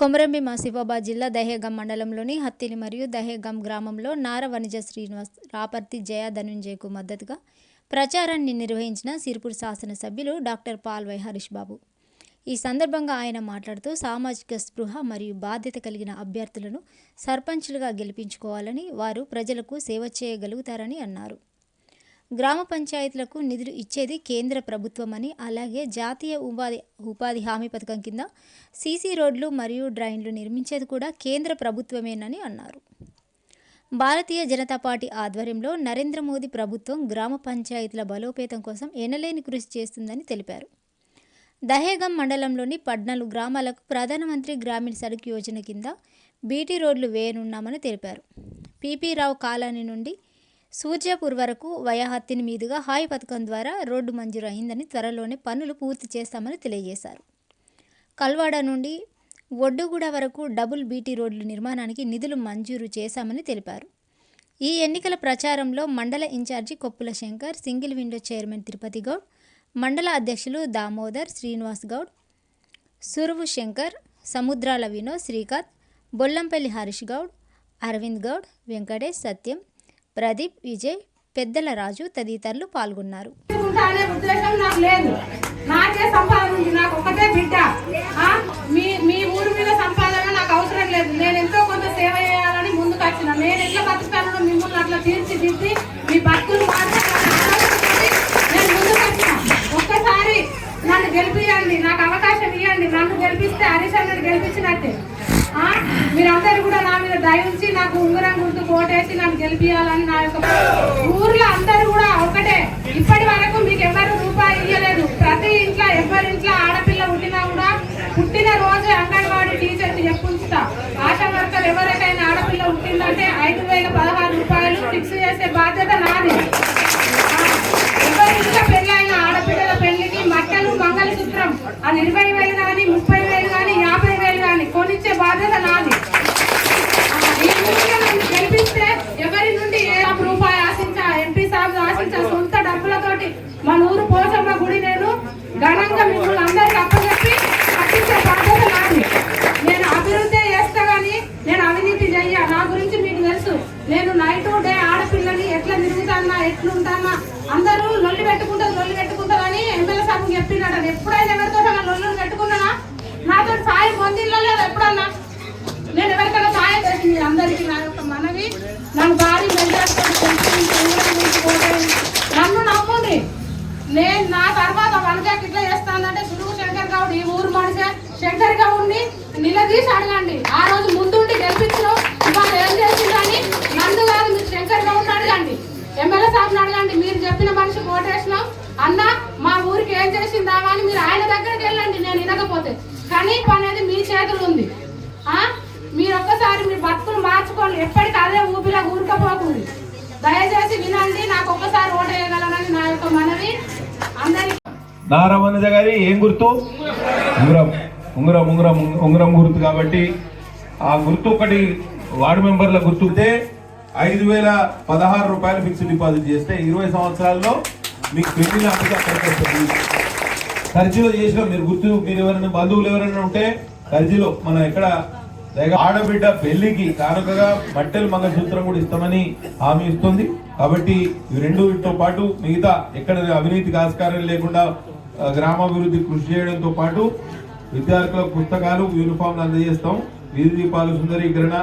కొమరంభీం శివాబా జిల్లా దహేగం మండలంలోని హత్తిని మరియు దహేగం గ్రామంలో నార వనిజ శ్రీనివాస్ రాపర్తి జయ ధనుంజయకు మద్దతుగా ప్రచారాన్ని నిర్వహించిన సిరిపూర్ శాసనసభ్యులు డాక్టర్ పాల్వై హరీష్ బాబు. ఈ సందర్భంగా ఆయన మాట్లాడుతూ సామాజిక స్పృహ మరియు బాధ్యత కలిగిన అభ్యర్థులను సర్పంచులుగా గెలిపించుకోవాలని వారు ప్రజలకు సేవ చేయగలుగుతారని అన్నారు. గ్రామ పంచాయతీలకు నిధులు ఇచ్చేది కేంద్ర ప్రభుత్వమని అలాగే జాతీయ ఉపాధి ఉపాధి హామీ పథకం కింద సీసీ రోడ్లు మరియు డ్రైన్లు నిర్మించేది కూడా కేంద్ర ప్రభుత్వమేనని అన్నారు. భారతీయ జనతా పార్టీ ఆధ్వర్యంలో నరేంద్ర మోదీ ప్రభుత్వం గ్రామ పంచాయతీల బలోపేతం కోసం ఎనలేని కృషి చేస్తుందని తెలిపారు. దహేగం మండలంలోని పద్నాలుగు గ్రామాలకు ప్రధానమంత్రి గ్రామీణ సడక్ యోజన కింద బీటీ రోడ్లు వేయనున్నామని తెలిపారు. పీపీ రావు కాలనీ నుండి సూర్యాపూర్ వరకు వయాహత్తిని మీదుగా హాయ్ పథకం ద్వారా రోడ్డు మంజూరు అయిందని త్వరలోనే పనులు పూర్తి చేస్తామని తెలియజేశారు. కల్వాడ నుండి ఒడ్డుగూడ వరకు డబుల్ బీటీ రోడ్లు నిర్మాణానికి నిధులు మంజూరు చేశామని తెలిపారు. ఈ ఎన్నికల ప్రచారంలో మండల incharge Koppula Shankar single window chairman Tirupati Goud మండల అధ్యక్షులు దామోదర్ శ్రీనివాస్ గౌడ్ సురువు శంకర్ సముద్రాల వినోద్ శ్రీకాంత్ బొల్లంపల్లి హరీష్ గౌడ్ అరవింద్ గౌడ్ వెంకటేష్ సత్యం ప్రదీప్ విజయ్ పెద్దల రాజు తదితరులు పాల్గొన్నారు. ఉద్దేశం నాకు లేదు. నాకే సంపాదన ఉంది. నాకు ఒక్కటే బిడ్డ. మీ మీ ఊరి మీద సంపాదన నాకు అవసరం లేదు. నేను ఎంతో కొంత సేవ చేయాలని ముందుకు వచ్చిన. నేను ఎట్లా బతుకుతానో మిమ్మల్ని అట్లా తీర్చిదిద్ది మీ బతుకులు మాత్రం నేను ముందుకు వచ్చిన. ఒక్కసారి నన్ను గెలిపియండి. నాకు అవకాశం ఇవ్వండి నన్ను గెలిపిస్తే హరీష్ అన్నని గెలిపించినట్టే. మీరందరూ కూడా దయించి నాకు ఉంగరం గుర్తు కోటేసి నన్ను గెలిపియాలని నా యొక్క ఊర్లో అందరూ కూడా ఒకటే. నన్ను భారీ నన్ను నమ్ముంది. నేను నా తర్వాత వనజాకి ఇట్లా చేస్తానంటే సులువు శంకర్ గౌడ్ ఈ ఊరు మనిషి. శంకర్ గౌడ్ని నిలదీసి అడగండి. ఆ రోజు ముందుండి గెలిపించిన ఇవాళ ఏం చేసిందని నన్ను కాదు మీరు శంకర్ గౌడ్ని అడగండి. ఎమ్మెల్యే సాబ్ని అడగండి. మీరు చెప్పిన మనిషి ఓటేసినాం. అన్న మా ఊరికి ఏం చేసిందా అని మీరు ఆయన దగ్గరికి వెళ్ళండి నేను వినకపోతే. కనీప అనేది మీ చేతులు ఉంది. మీరు ఒక్కసారి మీ బతుకులు మార్చుకోండి. ఎప్పటికీ అదే ఊరు నారవనజ గారి ఏం గుర్తు? ఉంగరం. ఉంగరం ఉంగరం ఉంగరం గుర్తు కాబట్టి ఆ గుర్తు ఒకటి వార్డు మెంబర్ల గుర్తుంటే ఐదు వేల పదహారు రూపాయలు ఫిక్స్డ్ డిపాజిట్ చేస్తే ఇరవై సంవత్సరాల్లో మీకు పెళ్ళి అప్పటికి అక్కడికి ఖర్చులో చేసిన మీరు గుర్తు మీరు ఎవరైనా బంధువులు ఎవరైనా ఉంటే ఖర్చులో మనం ఎక్కడ ఆడబిడ్డ పెళ్ళికి కానుకగా బట్టలు మంగళసూత్రం కూడా ఇస్తామని హామీ ఇస్తుంది. కాబట్టి ఈ రెండు వీటితో పాటు మిగతా ఎక్కడ అవినీతికి ఆస్కారం లేకుండా గ్రామాభివృద్ధి కృషి చేయడంతో పాటు విద్యార్థులకు పుస్తకాలు యూనిఫామ్లు అందజేస్తాం. వీధి దీపాలు సుందరీకరణ.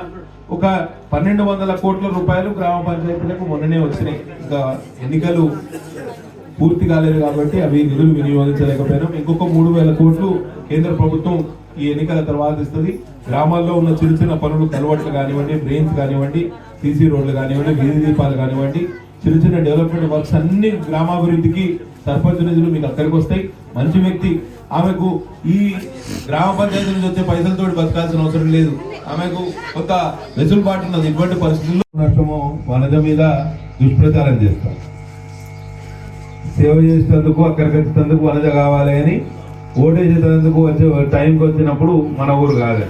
ఒక పన్నెండు వందల కోట్ల రూపాయలు గ్రామ పంచాయతీలకు మొన్ననే వచ్చినాయి. ఇంకా ఎన్నికలు పూర్తి కాలేదు కాబట్టి అవి నిధులు వినియోగించలేకపోయినాం. ఇంకొక మూడు వేల కోట్లు కేంద్ర ప్రభుత్వం ఈ ఎన్నికల తర్వాత ఇస్తుంది. గ్రామాల్లో ఉన్న చిన్న చిన్న పనులు కలవట్లు కానివ్వండి బ్రెయిన్స్ కానివ్వండి సీసీ రోడ్లు కానివ్వండి వీధి దీపాలు కానివ్వండి చిన్న చిన్న డెవలప్మెంట్ వర్క్స్ అన్ని గ్రామాభివృద్ధికి సర్పంచ్ నిధులు మీకు అక్కడికి వస్తాయి. మంచి వ్యక్తి. ఆమెకు ఈ గ్రామ పంచాయతీ నుంచి వచ్చే పైసలతో బతకాల్సిన అవసరం లేదు. ఆమెకు కొంత వెసులుబాటు ఉన్నది. ఇటువంటి పరిస్థితుల్లో నష్టము వనజ మీద దుష్ప్రచారం చేస్తాం. సేవ చేసేందుకు అక్కడికి వచ్చేందుకు వనజ కావాలి అని ఓటేసేందుకు వచ్చే టైంకి వచ్చినప్పుడు మన ఊరు కాదు.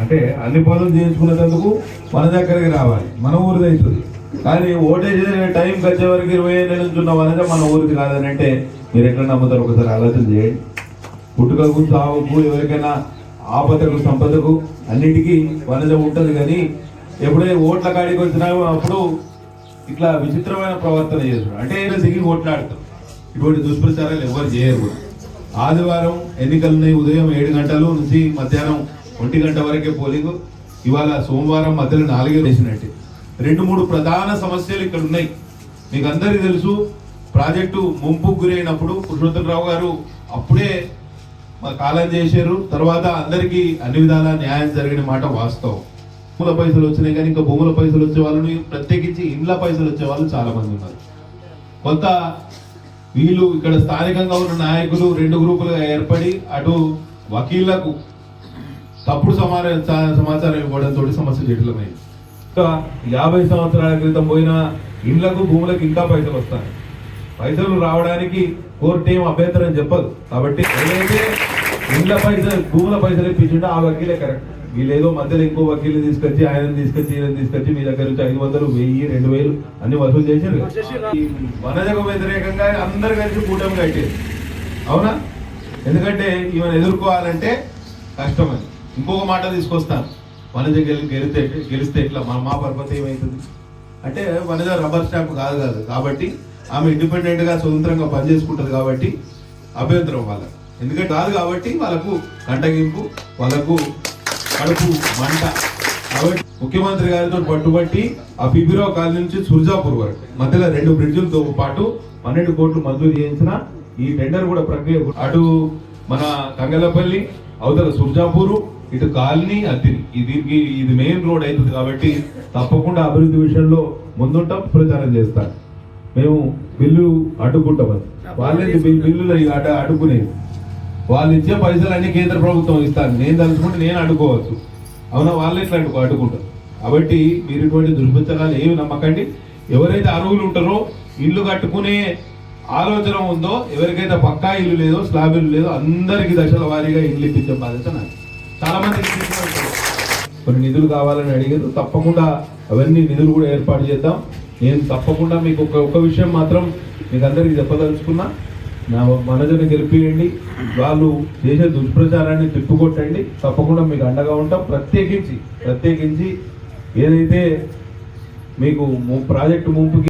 అంటే అన్ని పనులు చేయించుకునేటందుకు మన దగ్గరికి రావాలి. మన ఊరిది అవుతుంది. కానీ ఓటేజ్ టైంకి వచ్చే వరకు ఇరవై ఏళ్ళ నుంచి ఉన్న వనజ మన ఊరికి కాదని అంటే మీరు ఎట్లా నమ్ముతారు ఒకసారి ఆలోచన చేయండి. పుట్టుకకు సాగుకు ఎవరికైనా ఆపదకు సంపదకు అన్నిటికీ వనజ ఉంటుంది కానీ ఎప్పుడైతే ఓట్ల కాడికి వచ్చినా అప్పుడు ఇట్లా విచిత్రమైన ప్రవర్తన చేస్తారు. అంటే ఏదో దిగి ఓట్లాడతాం ఇటువంటి దుష్ప్రచారాలు ఎవరు చేయరు కూడా. ఆదివారం ఎన్నికలు ఉన్నాయి ఉదయం ఏడు గంటలు నుంచి మధ్యాహ్నం ఒంటి గంట వరకే పోలింగ్. ఇవాళ సోమవారం మధ్యలో నాలుగే వేసినట్టే రెండు మూడు ప్రధాన సమస్యలు ఇక్కడ ఉన్నాయి. మీకు అందరికీ తెలుసు ప్రాజెక్టు ముంపుకు గురైనప్పుడు పురుషోత్తమరావు గారు అప్పుడే మా కాలం చేశారు. తర్వాత అందరికీ అన్ని విధాల న్యాయం జరిగిన మాట వాస్తవం. భూముల పైసలు వచ్చినాయి కానీ ఇంకా భూముల పైసలు వచ్చే వాళ్ళని ప్రత్యేకించి ఇండ్ల పైసలు వచ్చే వాళ్ళు చాలా మంది ఉన్నారు. కొంత వీళ్ళు ఇక్కడ స్థానికంగా ఉన్న నాయకులు రెండు గ్రూపులుగా ఏర్పడి అటు వకీళ్ళకు తప్పుడు సమాచారం సమాచారం ఇవ్వడంతో సమస్య జటిలమైంది. ఇంకా యాభై సంవత్సరాల క్రితం పోయిన ఇండ్లకు భూములకు ఇంకా పైసలు వస్తాయి. పైసలు రావడానికి కోర్టు ఏం అభ్యంతరం చెప్పదు. కాబట్టి ఏదైతే ఇండ్ల పైసలు భూముల పైసలు ఇప్పించిండో ఆ వకీలే కరెక్ట్. వీళ్ళు ఏదో మధ్యలో ఇంకో వకీలు తీసుకొచ్చి ఆయన తీసుకొచ్చి ఈయన తీసుకొచ్చి మీ దగ్గర నుంచి ఐదు వందలు వెయ్యి రెండు వేలు అన్ని వసూలు చేశారు వనజకు వ్యతిరేకంగా అందరు కలిసి కూటమి కట్టారు అవునా? ఎందుకంటే ఈమెను ఎదుర్కోవాలంటే కష్టమని ఇంకొక మాట తీసుకొస్తాను. వనజ గెలితే గెలిస్తే గెలిస్తే ఇట్లా మన మా పరపతి ఏమవుతుంది అంటే వనజ రబ్బర్ స్టాంప్ కాదు కాదు. కాబట్టి ఆమె ఇండిపెండెంట్గా స్వతంత్రంగా పనిచేసుకుంటుంది కాబట్టి అభ్యంతరం వాళ్ళకు. ఎందుకంటే కాదు కాబట్టి వాళ్ళకు కంటగింపు వాళ్ళకు కడుపు మంట. కాబట్టి ముఖ్యమంత్రి గారితో పట్టుబట్టి ఆ పిబిరో కాలనీ నుంచి సుర్జాపూర్ వరకు. మధ్యలో రెండు బ్రిడ్జులతో పాటు పన్నెండు కోట్లు మంజూరు చేయించిన ఈ టెండర్ కూడా ప్రక్రియ అటు మన కంగలపల్లి అవతల సుర్జాపూరు ఇటు కాలనీ అద్దిని దీనికి ఇది మెయిన్ రోడ్ అవుతుంది కాబట్టి తప్పకుండా అభివృద్ధి విషయంలో ముందుంటాం ప్రచారం చేస్తాం. మేము బిల్లు అడ్డుకుంటాం అది. వాళ్ళే బిల్లులు ఇక అడ్డ అడ్డుకునేది? వాళ్ళు ఇచ్చే పైసలు అన్ని కేంద్ర ప్రభుత్వం ఇస్తారు నేను తలుచుకుంటే నేను అడ్డుకోవచ్చు. అవునా? వాళ్ళు ఎట్లా అడ్డుకో అడ్డుకుంటారు. కాబట్టి మీరు ఇటువంటి దుష్ప్రచారాలు ఏమి నమ్మకండి. ఎవరైతే అరువులు ఉంటారో ఇల్లు కట్టుకునే ఆలోచన ఉందో ఎవరికైతే పక్కా ఇల్లు లేదో స్లాబ్ ఇల్లు లేదో అందరికీ దశల వారీగా ఇల్లు ఇప్పించే బాధ్యత నాది. చాలా మంది కొన్ని నిధులు కావాలని అడిగారు. తప్పకుండా అవన్నీ నిధులు కూడా ఏర్పాటు చేద్దాం. నేను తప్పకుండా మీకు ఒక ఒక విషయం మాత్రం మీకు అందరికీ చెప్పదలుచుకున్నా. నా మనజను గెలిపియండి. వాళ్ళు చేసే దుష్ప్రచారాన్ని తిప్పుకొట్టండి. తప్పకుండా మీకు అండగా ఉంటాం. ప్రత్యేకించి ప్రత్యేకించి ఏదైతే మీకు ప్రాజెక్టు ముంపుకి